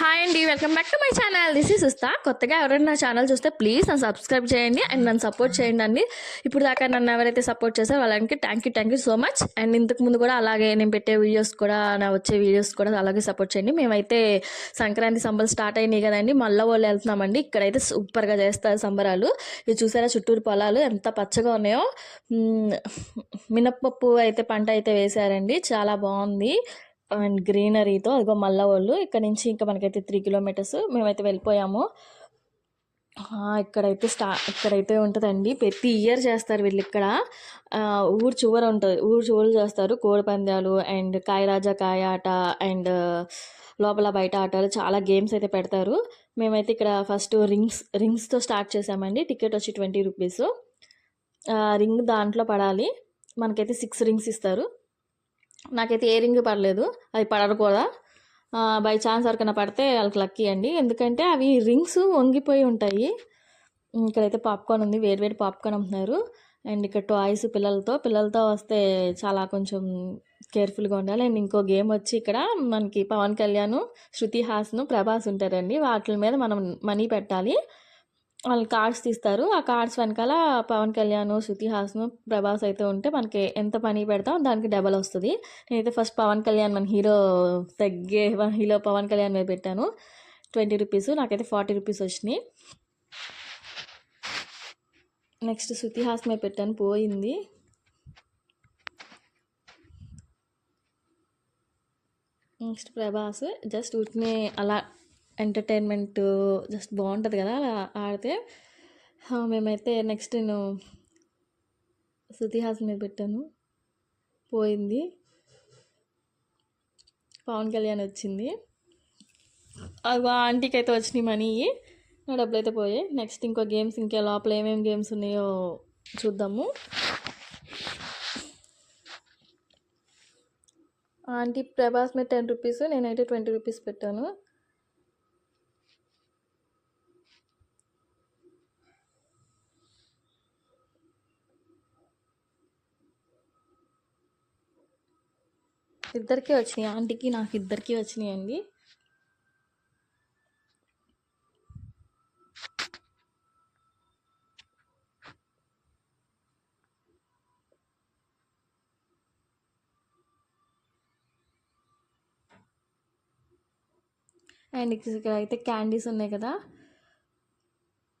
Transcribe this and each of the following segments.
Hi అండి welcome back to my channel this is ఇస్తా కొత్తగా ఎవరైనా నా ఛానల్ చూస్తే ప్లీజ్ నన్ను సబ్స్క్రైబ్ చేయండి అండ్ నన్ను సపోర్ట్ చేయండి అండి. ఇప్పుడు దాకా నన్ను ఎవరైతే సపోర్ట్ చేస్తారో వాళ్ళకి thank you thank you so much and ఇంతకు ముందు కూడా అలాగే నేను పెట్టే వీడియోస్ కూడా నా వచ్చే వీడియోస్ కూడా అలాగే సపోర్ట్ చేయండి. మేమైతే సంక్రాంతి సంబరాలు స్టార్ట్ అయినాయి కదండి. మళ్ళీ వాళ్ళు వెళ్తున్నామండి. ఇక్కడైతే సూపర్గా చేస్తారు సంబరాలు. ఇది చూసారా చుట్టూరు పొలాలు ఎంత పచ్చగా ఉన్నాయో. మినప్పప్పు అయితే పంట అయితే వేశారండి చాలా బాగుంది. అండ్ గ్రీనరీతో అదిగో మల్లవాళ్ళు ఇక్కడ నుంచి ఇంకా మనకైతే త్రీ కిలోమీటర్స్ మేమైతే వెళ్ళిపోయాము. ఇక్కడైతే స్టా ఇక్కడైతే ఉంటుందండి. ప్రతి ఇయర్ చేస్తారు వీళ్ళు ఇక్కడ. ఊరు చివర ఉంటుంది. ఊరు చివర చేస్తారు. కోడి పందాలు అండ్ కాయరాజా కాయ ఆట అండ్ లోపల బయట ఆటలు చాలా గేమ్స్ అయితే పెడతారు. మేమైతే ఇక్కడ ఫస్ట్ రింగ్స్ రింగ్స్తో స్టార్ట్ చేసామండి. టికెట్ వచ్చి ట్వంటీ రూపీస్ రింగ్ దాంట్లో పడాలి. మనకైతే సిక్స్ రింగ్స్ ఇస్తారు. నాకైతే ఏ రింగ్ పడలేదు. అది పడరు కూడా. బై ఛాన్స్ ఎవరికైనా పడితే వాళ్ళకి లక్కీ అండి. ఎందుకంటే అవి రింగ్స్ వంగిపోయి ఉంటాయి. ఇక్కడైతే పాప్కార్న్ ఉంది. వేరు వేరు పాప్కార్న్ అమ్ముతున్నారు. అండ్ ఇక్కడ టాయ్స్ పిల్లలతో. పిల్లలతో వస్తే చాలా కొంచెం కేర్ఫుల్గా ఉండాలి. అండ్ ఇంకో గేమ్ వచ్చి ఇక్కడ మనకి పవన్ కళ్యాణ్ శృతి హాసన్ ప్రభాస్ ఉంటారండి. వాటి మీద మనం మనీ పెట్టాలి. వాళ్ళు కార్డ్స్ తీస్తారు. ఆ కార్డ్స్ వెనకాల పవన్ కళ్యాణ్ శృతి హాసన్ ప్రభాస్ అయితే ఉంటే మనకి ఎంత పని పెడతాం దానికి డబల్ వస్తుంది. నేనైతే ఫస్ట్ పవన్ కళ్యాణ్ మన హీరో తగ్గే హీరో పవన్ కళ్యాణ్ మీద పెట్టాను. ట్వంటీ రూపీస్ నాకైతే ఫార్టీ రూపీస్ వచ్చినాయి. నెక్స్ట్ శృతి హాసన్ మీద పెట్టాను పోయింది. నెక్స్ట్ ప్రభాస్ జస్ట్ ఉట్నే అలా ఎంటర్టైన్మెంట్ జస్ట్ బాగుంటుంది కదా అలా ఆడితే. మేమైతే నెక్స్ట్ నేను శృతి హాసన్ మీద పెట్టాను. పోయింది. పవన్ కళ్యాణ్ వచ్చింది. అది ఆంటీకి అయితే వచ్చినాయి మనీ. నా డబ్బులు అయితే పోయాయి. నెక్స్ట్ ఇంకో గేమ్స్ ఇంకా లోపల ఏమేమి గేమ్స్ ఉన్నాయో చూద్దాము. ఆంటీ ప్రభాస్ మీద టెన్ రూపీస్ నేనైతే ట్వంటీ రూపీస్ పెట్టాను. ఇద్దరికీ వచ్చినాయి. ఆంటీకి నాకు ఇద్దరికీ వచ్చినాయి అండి అండ్ ఇక్కడ అయితే క్యాండీస్ ఉన్నాయి కదా.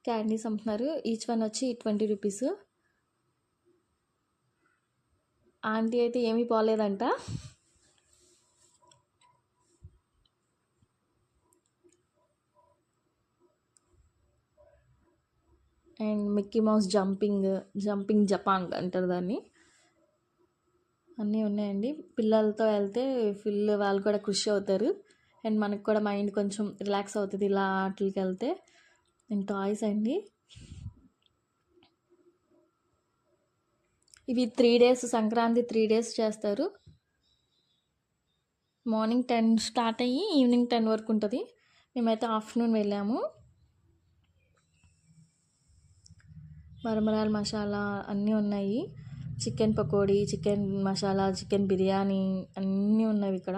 క్యాండీస్ అమ్ముతున్నారు. ఈచ్ వన్ వచ్చి ట్వంటీ రూపీస్. ఆంటీ అయితే ఏమీ పోలేదంట. And Mickey Mouse jumping jumping jumping అంటారు దాన్ని. అన్నీ ఉన్నాయండి. పిల్లలతో వెళ్తే ఫుల్ వాళ్ళు కూడా ఖుషి అవుతారు. అండ్ మనకు కూడా మైండ్ కొంచెం రిలాక్స్ అవుతుంది ఇలా ఆటలకి వెళ్తే. అండ్ టాయ్స్ అండి. ఇవి three days Sankranti three days చేస్తారు. మార్నింగ్ టెన్ స్టార్ట్ అయ్యి ఈవినింగ్ టెన్ వరకు ఉంటుంది. మేమైతే ఆఫ్టర్నూన్ వెళ్ళాము. మరమరాల మసాలా అన్నీ ఉన్నాయి. Chicken pakodi chicken masala chicken biryani అన్నీ ఉన్నవి ఇక్కడ.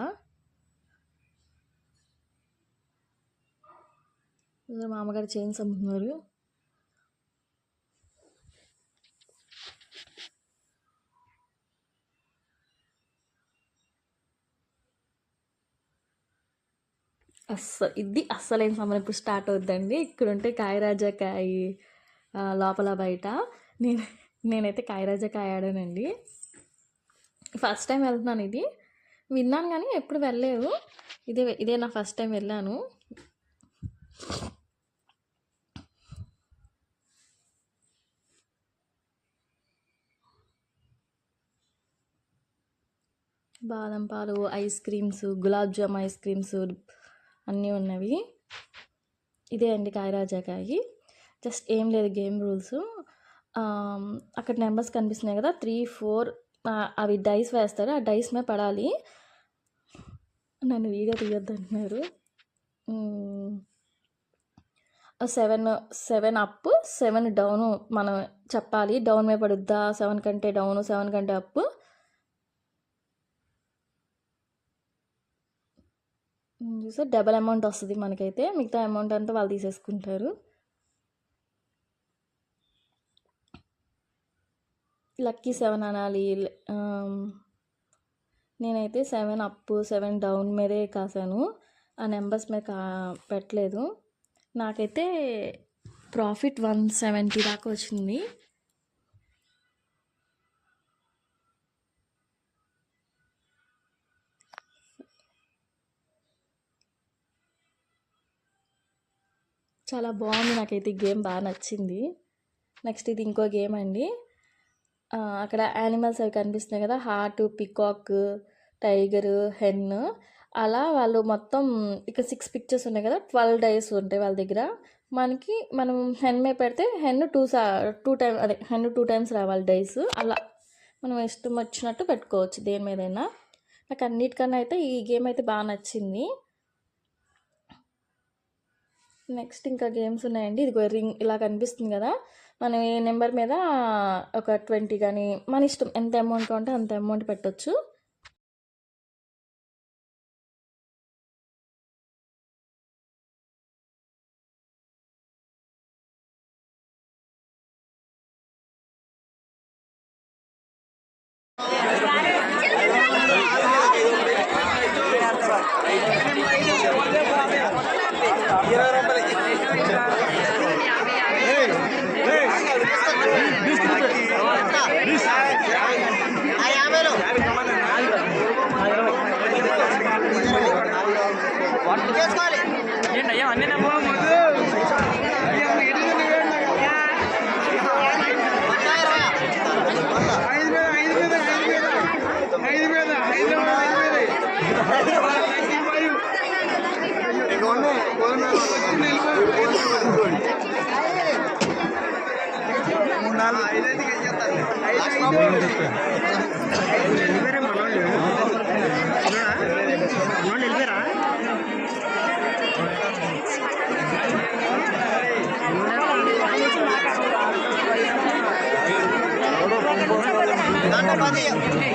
మామగారు మా అమ్మగారు అమ్ముతున్నారు. అస్సలు ఇది అస్సలేం సమయం ఇప్పుడు స్టార్ట్ అవుద్దండి. ఇక్కడ ఉంటే కాయరాజా కాయ లోపల బయట. నేను నేనైతే కాయరాజా కాయాడానండి. ఫస్ట్ టైం వెళ్తున్నాను ఇది. విన్నాను కానీ ఎప్పుడు వెళ్ళలేదు. ఇదే ఇదే నా ఫస్ట్ టైం వెళ్ళాను. బాదం పాలు ice creams gulab jamun ice creams అన్నీ ఉన్నవి. ఇదే అండి కాయరాజాకాయ జస్ట్ ఏం లేదు గేమ్ రూల్స్. అక్కడ నెంబర్స్ కనిపిస్తున్నాయి కదా త్రీ ఫోర్ అవి డైస్ వేస్తారు. ఆ డైస్ మీద పడాలి. నన్ను వీడియో తీయొద్దు అంటున్నారు. Seven seven up seven down మనం చెప్పాలి. డౌన్ మీద పడుద్దా? సెవెన్ కంటే డౌన్ సెవెన్ కంటే అప్ చూస్తే డబల్ అమౌంట్ వస్తుంది మనకైతే. మిగతా అమౌంట్ అంతా వాళ్ళు తీసేసుకుంటారు. లక్కీ సెవెన్ అనాలి. నేనైతే సెవెన్ అప్ సెవెన్ డౌన్ మీదే కాసాను. ఆ నెంబర్స్ మీద కా పెట్టలేదు. నాకైతే ప్రాఫిట్ వన్ సెవెంటీ దాకా వచ్చింది. చాలా బాగుంది. నాకైతే గేమ్ బాగా నచ్చింది. నెక్స్ట్ ఇది ఇంకో గేమ్ అండి. అక్కడ యానిమల్స్ అవి కనిపిస్తున్నాయి కదా హార్ట్ పికాక్ టైగర్ హెన్. అలా వాళ్ళు మొత్తం ఇక సిక్స్ పిక్చర్స్ ఉన్నాయి కదా ట్వెల్వ్ డేస్ ఉంటాయి వాళ్ళ దగ్గర. మనకి మనం హెన్ మీద పెడితే హెన్ టూ సా టూ టైమ్ అదే హెన్ టూ టైమ్స్ రావాలి డైస్. అలా మనం ఇష్టం వచ్చినట్టు పెట్టుకోవచ్చు దేని మీదైనా. నాకు అన్నిటికన్నా అయితే ఈ గేమ్ అయితే బాగా నచ్చింది. నెక్స్ట్ ఇంకా గేమ్స్ ఉన్నాయండి. ఇది రింగ్ ఇలా కనిపిస్తుంది కదా మనం ఈ నెంబర్ మీద ఒక ట్వంటీ కానీ మన ఇష్టం ఎంత అమౌంట్ ఉంటే అంత అమౌంట్ పెట్టొచ్చు.